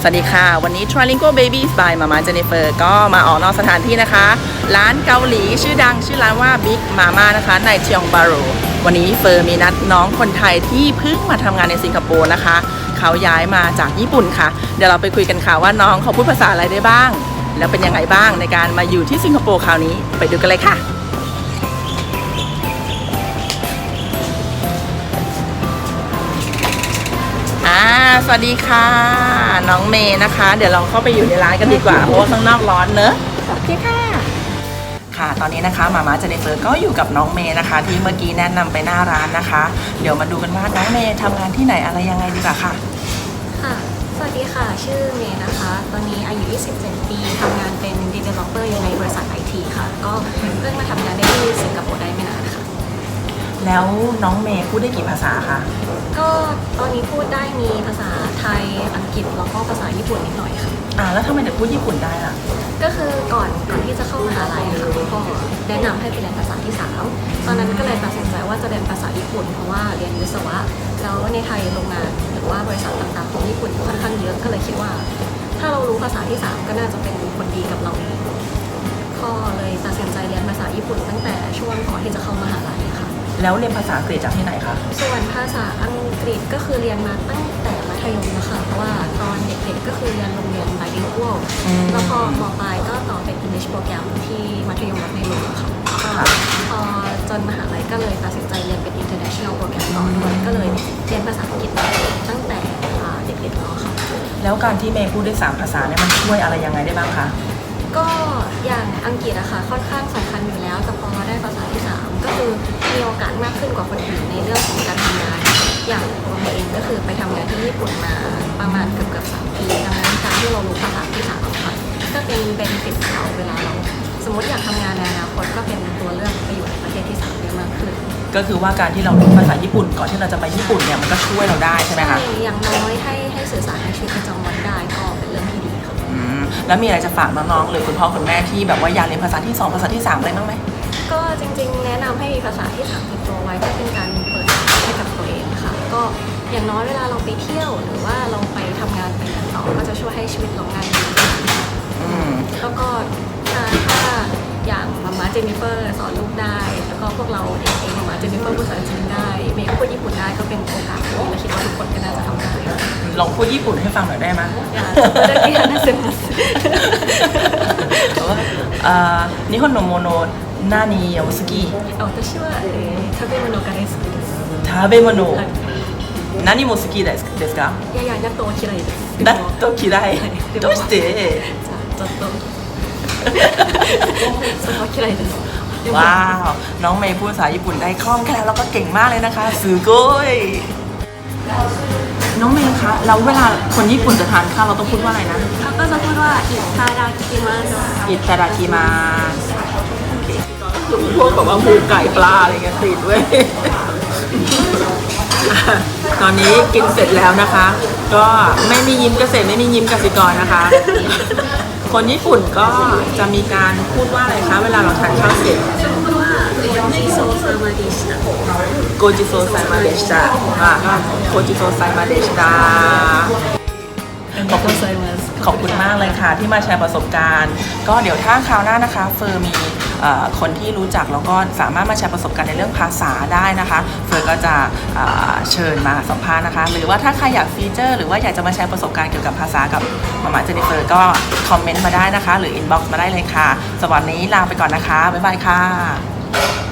สวัสดีค่ะ วันนี้ Trilingual Babies by Mama Jennifer ก็มาออกนอกสถานที่นะคะ ร้านเกาหลีชื่อดังชื่อร้านว่า Big Mama นะคะ ในเชียงบาโรวันนี้เฟอร์มีนัดน้องคนไทยที่เพิ่งมาทำงานในสิงคโปร์นะคะ เขาย้ายมาจากญี่ปุ่นค่ะ เดี๋ยวเราไปคุยกันค่ะว่าน้องเขาพูดภาษาอะไรได้บ้าง แล้วเป็นยังไงบ้างในการมาอยู่ที่สิงคโปร์คราวนี้ไปดูกันเลยค่ะ สวัสดีค่ะ น้องเมย์นะคะ เดี๋ยวเราเข้าไปอยู่ในร้านกันดีกว่าเพราะว่าข้างนอกร้อนเนอะโอเคค่ะค่ะตอนนี้นะคะมาม่าเจเนเฟอร์ก็อยู่กับน้องเมย์นะคะ ที่เมื่อกี้แนะนำไปหน้าร้านนะคะ เดี๋ยวมาดูกันว่าน้องเมย์ทำงานที่ไหนอะไรยังไงดีกว่าค่ะ ค่ะ สวัสดีค่ะ ชื่อเมย์นะคะ ตอนนี้อายุ 27 ปีทำงานเป็น Developer อยู่ในบริษัทไอทีค่ะ ก็เพิ่งมาทำงานได้ที่สิงคโปร์ได้ไม่นานค่ แล้วน้องเมย์พูดได้กี่ภาษาคะ ก็ตอนนี้พูดได้มีภาษาไทยอังกฤษแล้วก็ภาษาญี่ปุ่นนิดหน่อยค่ะ อ่าแล้วทำไมถึงพูดญี่ปุ่นได้ล่ะ ก็คือก่อนก่อนที่จะเข้ามหาลัยค่ะคุณพ่อแนะนำให้ไปเรียนภาษาที่สามตอนนั้นก็เลยตัดสินใจว่าจะเรียนภาษาญี่ปุ่น เพราะว่าเรียนวิศวะ แล้วในไทยโรงงานหรือว่าบริษัทต่างๆของญี่ปุ่นค่อนข้างเยอะก็เลยคิดว่า ถ้าเรารู้ภาษาที่สามก็น่าจะเป็นผลดีกับเราเองก็เลยตัดสินใจเรียนภาษาญี่ปุ่นตั้งแต่ช่วงก่อนที่จะเข้ามหาลัยค่ะ แล้วเรียนภาษาอังกฤษจากที่ไหนคะ ส่วนภาษาอังกฤษก็คือเรียนมาตั้งแต่มัธยมแล้วค่ะเพราะว่าตอนเด็กๆก็คือเรียนโรงเรียน bilingual อืม แล้วพอมปลายก็ต่อเป็น English โปรแกรมที่มัธยมวัดในหลวงค่ะก็พอจนมหาลัยก็เลยตัดสินใจเรียนเป็น international โปรแกรมต่อด้วยก็เลยเรียนภาษาอังกฤษมาตั้งแต่อ่าเด็กๆแล้วค่ะ แล้วการที่เมย์พูดได้สามภาษาเนี่ยมันช่วยอะไรยังไงได้บ้างคะ ก็อย่างอังกฤษอะค่ะค่อนข้างสำคัญอยู่แล้วแต่พอได้ภาษาที่ 3 ก็คือมีโอกาสมากขึ้นกว่าคนอื่นในเรื่องของการทำงาน อย่างตัวเมย์เองก็คือไปทำงานที่ญี่ปุ่นมาประมาณเกือบเกือบๆสามปีดังนั้นการที่เรารู้ภาษาที่สามค่ะก็เป็นเบนฟิตเราเวลาเรา สมมติอยากทำงานในอนาคตก็เป็นตัวเลือกไปอยู่ในประเทศที่สามได้มากขึ้น ก็คือว่าการที่เรารู้ภาษาญี่ปุ่นก่อนที่เราจะไปญี่ปุ่นเนี่ยมันก็ช่วยเราได้ใช่ไหมคะ อย่างน้อยให้ให้สื่อสารในชีวิตประจำวันได้ก็ แล้วมีอะไรจะฝากน้องๆหรือคุณพ่อคุณแม่ที่แบบว่าอยากเรียนภาษาที่สองภาษาที่สามอะไรบ้างไหมก็จริงๆ แนะนำให้มีภาษาที่สามติดตัวไว้ก็เป็นการเปิดให้กับตัวเองค่ะ ก็อย่างน้อยเวลาเราไปเที่ยวหรือว่าเราไปทำงานไปเรียนต่อก็จะช่วยให้ชีวิตเราง่ายขึ้นอืมแล้วก็ถ้าถ้าอย่างมาม่าเจนนิเฟอร์สอนลูกได้ แล้วก็พวกเราเองมาม่าเจนนิเฟอร์พูดภาษาจีนได้ เมย์ก็พูดญี่ปุ่นได้ก็เป็นโอกาสที่ดีและคิดว่าทุกคนก็น่าจะทำได้ค่ะ ลองพูดญี่ปุ่นให้ฟังหน่อยได้ไหม อย่าเลิกที่ฮันนาเซมัส อ่านิฮอนโนโมโนนานิโอสกิ 私は、えー、食べ物が大好きです。 ทาเบโมโน はいนานิโมสกิですかいやいや、納豆は嫌いです。納豆嫌いでもどうしてじゃあちょっとそこは嫌いですでも ว้าว น้องเมย์พูดภาษาญี่ปุ่นได้คล่องแคล่วแล้วก็เก่งมากเลยนะคะสุโกย น้องเมย์คะแล้วเวลาคนญี่ปุ่นจะทานข้าวเราต้องพูดว่าอะไรนะเขาก็จะพูดว่าอิตาดาคิมัสอิตาดากิมาคือพวกแบบว่าหมูไก่ปลาอะไรเงี้ยติดเว้ย ตอนนี้กินเสร็จแล้วนะคะ ก็ไม่มียิ้มเกษตรไม่มียิ้มกสิกรนะคะ คนญี่ปุ่นก็จะมีการพูดว่าอะไรคะ เวลาเราทานข้าวเสร็จ โกจิโซไซมาเดชิตะโกจิขอบคุณขอบคุณมากเลยค่ะ ที่มาแชร์ประสบการณ์ ก็เดี๋ยวถ้าคราวหน้านะคะเฟอร์มีคนที่รู้จักแล้วก็สามารถมาแชร์ประสบการณ์ในเรื่องภาษาได้นะคะ เฟอร์ก็จะเชิญมาสัมภาษณ์นะคะ หรือว่าถ้าใครอยากฟีเจอร์ หรือว่าอยากจะมาแชร์ประสบการณ์เกี่ยวกับภาษากับมามาเจนิเฟอร์ก็คอมเมนต์มาได้นะคะ หรืออินบ็อกซ์มาได้เลยค่ะสวัสดีลาไปก่อนนะคะบ๊ายบายค่ะ